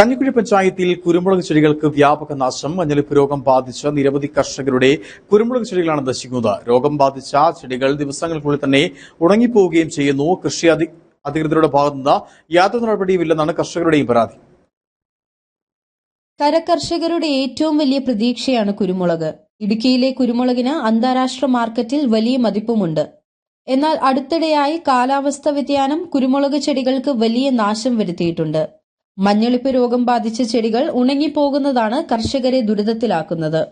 കഞ്ഞിക്കുഴി പഞ്ചായത്തിൽ കുരുമുളക് ചെടികൾക്ക് വ്യാപക നാശം മഞ്ഞളിപ്പ് രോഗം ബാധിച്ച നിരവധി കർഷകരുടെ കുരുമുളക് ചെടികളാണ് നശിക്കുന്നത്. രോഗം ബാധിച്ച ചെടികൾ ദിവസങ്ങൾക്കുള്ളിൽ തന്നെ ഉണങ്ങിപ്പോവുകയും ചെയ്യുന്നു. കൃഷി അധി- അധികൃതരുടെ ഭാഗത്തുനിന്ന് യാതൊരു നടപടിയുമില്ലെന്നാണ് കർഷകരുടെയും പരാതി. കരകർഷകരുടെ ഏറ്റവും വലിയ പ്രതീക്ഷയാണ് കുരുമുളക്. ഇടുക്കിയിലെ കുരുമുളകിന് അന്താരാഷ്ട്ര മാർക്കറ്റിൽ വലിയ മതിപ്പുമുണ്ട്. എന്നാൽ അടുത്തിടെയായി കാലാവസ്ഥ വ്യതിയാനം കുരുമുളക് ചെടികൾക്ക് വലിയ നാശം വരുത്തിയിട്ടുണ്ട്. മഞ്ഞളിപ്പ് രോഗം ബാധിച്ച ചെടികൾ ഉണങ്ങിപ്പോകുന്നതാണ് കർഷകരെ ദുരിതത്തിലാക്കുന്നത്.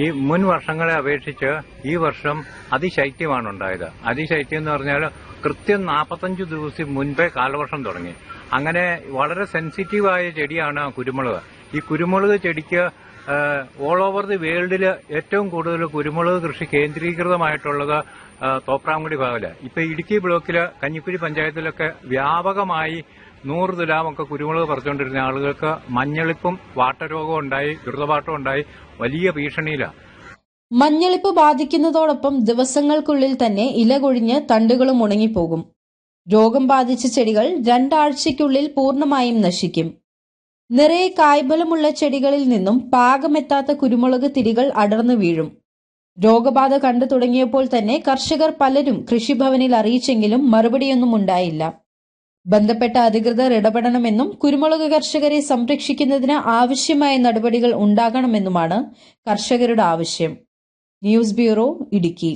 ഈ മുൻ വർഷങ്ങളെ അപേക്ഷിച്ച് ഈ വർഷം അതിശൈത്യമാണ് ഉണ്ടായത്. അതിശൈത്യം എന്ന് പറഞ്ഞാൽ കൃത്യം നാൽപ്പത്തഞ്ച് ദിവസം മുൻപേ കാലവർഷം തുടങ്ങി. അങ്ങനെ വളരെ സെൻസിറ്റീവായ ചെടിയാണ് കുരുമുളക്. ഈ കുരുമുളക് ചെടിക്ക് ഓൾ ഓവർ ദി വേൾഡിൽ ഏറ്റവും കൂടുതൽ കുരുമുളക് കൃഷി കേന്ദ്രീകൃതമായിട്ടുള്ളത് തോപ്രാംകുടി ഭാഗത്ത് ഇപ്പൊ ഇടുക്കി ബ്ലോക്കിൽ കഞ്ഞിക്കുഴി പഞ്ചായത്തിലൊക്കെ വ്യാപകമായി നൂറ് തുലാമൊക്കെ കുരുമുളക് പറിച്ചുകൊണ്ടിരുന്ന ആളുകൾക്ക് മഞ്ഞളിപ്പും വാട്ടരോഗവും ഉണ്ടായി ദുരിതപാട്ടവും ഉണ്ടായി. വലിയ ഭീഷണിയിലാണ് മഞ്ഞളിപ്പ് ബാധിക്കുന്നതോടൊപ്പം ദിവസങ്ങൾക്കുള്ളിൽ തന്നെ ഇല കൊഴിഞ്ഞ് തണ്ടുകളും ഉണങ്ങിപ്പോകും. രോഗം ബാധിച്ച ചെടികൾ രണ്ടാഴ്ചയ്ക്കുള്ളിൽ പൂർണമായും നശിക്കും. നിറയെ കായ്ബലമുള്ള ചെടികളിൽ നിന്നും പാകമെത്താത്ത കുരുമുളക് തിരികൾ അടർന്നു വീഴും. രോഗബാധ കണ്ടു തുടങ്ങിയപ്പോൾ തന്നെ കർഷകർ പലരും കൃഷിഭവനിൽ അറിയിച്ചെങ്കിലും മറുപടിയൊന്നും ഉണ്ടായില്ല. ബന്ധപ്പെട്ട അധികൃതർ ഇടപെടണമെന്നും കുരുമുളക് കർഷകരെ സംരക്ഷിക്കുന്നതിന് ആവശ്യമായ നടപടികൾ ഉണ്ടാകണമെന്നുമാണ് കർഷകരുടെ ആവശ്യം. News bureau Idukki.